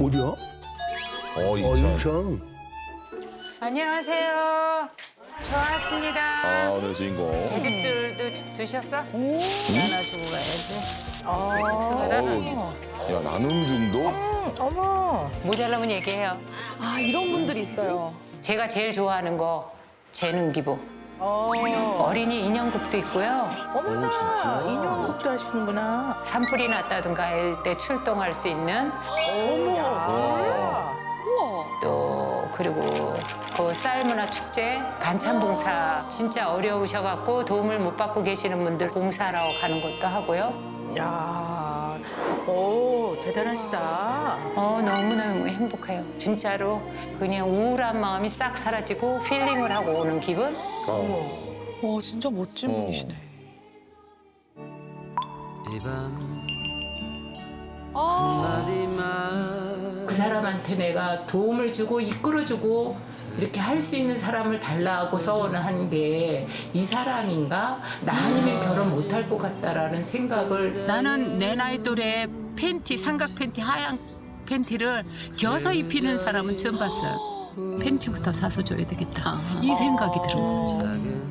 어디야? 어, 어, 이천. 이천. 안녕하세요. 저 왔습니다. 아, 오늘 주인공. 배즙줄도 드- 드셨어? 나눠주고 가야지. 어우, 야, 나눔 중도? 어머. 모자라면 얘기해요. 아 이런 분들이 있어요. 제가 제일 좋아하는 거 재능 기부. 어. 어린이 인형극도 있고요. 어머나 진짜? 인형극도 하시는구나. 산불이 났다든가 이럴 때 출동할 수 있는 어머. 또 그리고 그 쌀문화 축제 반찬 봉사 진짜 어려우셔갖고 도움을 못 받고 계시는 분들 봉사하러 가는 것도 하고요. 야. 오 대단하시다. 어 너무너무 행복해요. 진짜로 그냥 우울한 마음이 싹 사라지고 힐링을 하고 오는 기분? 어. 와 진짜 멋진 어. 분이시네. 그 사람한테 내가 도움을 주고 이끌어주고 이렇게 할 수 있는 사람을 달라고서 한게이 사람인가? 나 아니면 결혼 못 할 것 같다라는 생각을 나는 내 나이 또래 팬티 삼각 팬티 하얀 팬티를 겨서 입히는 사람은 처음 봤어요. 팬티부터 사서 줘야 되겠다. 이 생각이 들어요.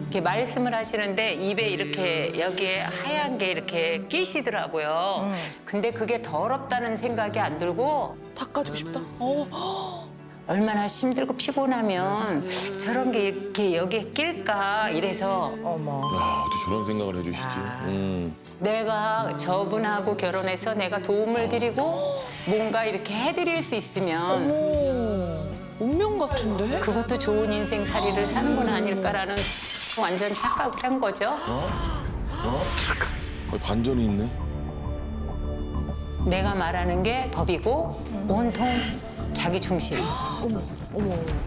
이렇게 말씀을 하시는데 입에 이렇게 여기에 하얀 게 이렇게 끼시더라고요. 근데 그게 더럽다는 생각이 안 들고 닦아주고 싶다. 어. 얼마나 힘들고 피곤하면 저런 게 이렇게 여기에 낄까 이래서 어머. 야, 어떻게 저런 생각을 해주시지? 음. 내가 저분하고 결혼해서 내가 도움을 드리고 뭔가 이렇게 해드릴 수 있으면 운명 같은데? 그것도 좋은 인생 살이를 사는 건 아닐까라는 완전 착각을 한 거죠. 어, 반전이 있네. 내가 말하는 게 법이고 온통 자기 중심.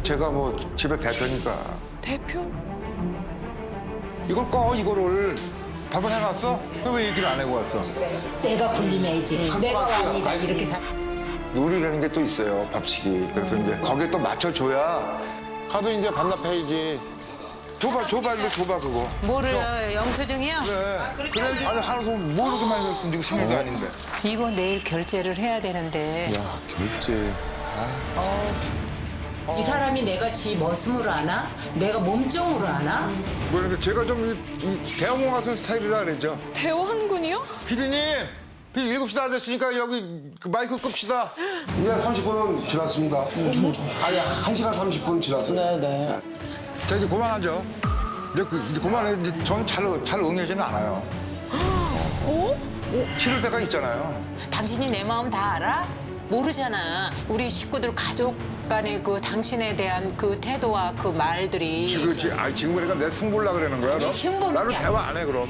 제가 뭐 집에 대표니까 대표? 이걸 꺼 이거를 답은 해놨어? 그왜 얘기를 안 해고 왔어? 내가 불림해야지. 내가 왕이다 이렇게 사. 룰이라는 게 또 있어요 법칙이. 그래서 이제 거기에 또 맞춰줘야 가도 이제 반납해야지. 줘봐 줘봐 이거 줘봐 그거. 뭐를 영수증이요? 그래. 그래 아니 하루서 뭐 이렇게 많이 줬어 지금 생일도 아닌데. 이거 내일 결제를 해야 되는데. 야, 결제. 이 사람이 내가 지 머슴으로 아나? 내가 몸종으로 아나? 뭐 근데 제가 좀 이 대형공 같은 스타일이라 그랬죠. 대원군이요? 피디님 피디 7시 다 됐으니까 여기 그 마이크 끕시다 네, 30분은 지났습니다. 아니, 1시간 30분 지났어요. 네 네. 자 이제 그만하죠 이제, 그, 이제 그만해 이제 전잘 잘 응해지는 않아요 어? 싫을 때가 있잖아요 당신이 내 마음 다 알아? 모르잖아. 우리 식구들 가족 간의 그 당신에 대한 그 태도와 그 말들이 지금 지- 아니 지금 그러니까 내 승부라 그러는 거야? 아니, 너? 승부는 게 대화 안 해 그럼.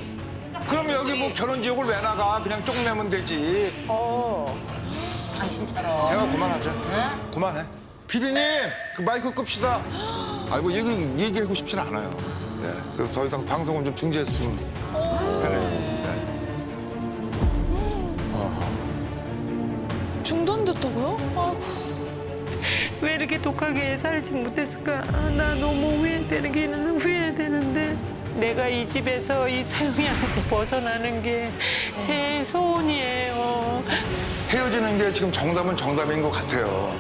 그럼 여기 뭐 결혼 지옥을 왜 나가? 그냥 쪽 내면 되지. 어. 당신처럼 대화 그만하자. 그만해. 피디님 그 마이크 끕시다. 아니 뭐 얘기 얘기하고 싶진 않아요. 네. 그래서 더 이상 방송은 좀 중지했으면 해네요. 네. 중단됐다고요? 아이고. 왜 이렇게 독하게 살지 못했을까? 아, 나 너무 후회되는 게 있는 후회되는데 내가 이 집에서 이 사용이한테 벗어나는 게 제 소원이에요. 헤어지는 게 지금 정답은 정답인 것 같아요.